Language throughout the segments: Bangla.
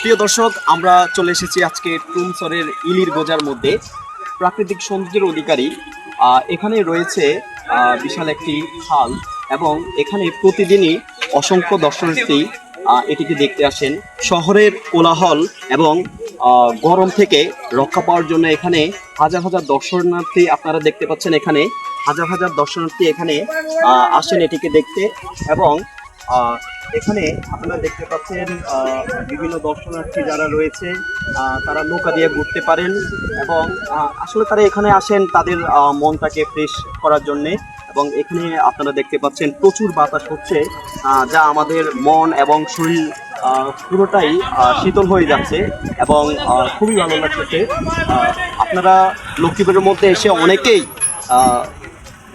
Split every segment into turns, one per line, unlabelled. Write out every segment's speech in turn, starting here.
প্রিয় দর্শক, আমরা চলে এসেছি আজকে টুমসরের ইলির গোজার মধ্যে। প্রাকৃতিক সৌন্দর্যের অধিকারী এখানে রয়েছে বিশাল একটি খাল এবং এখানে প্রতিদিনই অসংখ্য দর্শনার্থী এটিকে দেখতে আসেন। শহরের কোলাহল এবং গরম থেকে রক্ষা পাওয়ার জন্য এখানে হাজার হাজার দর্শনার্থী আপনারা দেখতে পাচ্ছেন এখানে। হাজার হাজার দর্শনার্থী এখানে আসেন এটিকে দেখতে এবং এখানে আপনারা দেখতে পাচ্ছেন বিভিন্ন দর্শনার্থী যারা রয়েছে তারা নৌকা দিয়ে ঘুরতে পারেন এবং আসলে তারা এখানে আসেন তাদের মনটাকে ফ্রেশ করার জন্যে এবং এখানে আপনারা দেখতে পাচ্ছেন প্রচুর বাতাস হচ্ছে যা আমাদের মন এবং শরীর পুরোটাই শীতল হয়ে যাচ্ছে এবং খুবই ভালো লাগতেছে। আপনারা লক্ষ্মীপুরের মধ্যে এসে অনেকেই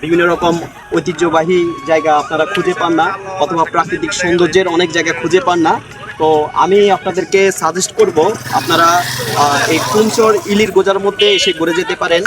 বিভিন্ন রকম ঐতিহ্যবাহী জায়গা আপনারা খুঁজে পান না, অথবা প্রাকৃতিক সৌন্দর্যের অনেক জায়গা খুঁজে পান না। তো আমি আপনাদেরকে সাজেস্ট করব, আপনারা এই কুঞ্চর ইলির গোজার মধ্যে এসে ঘুরে যেতে পারেন।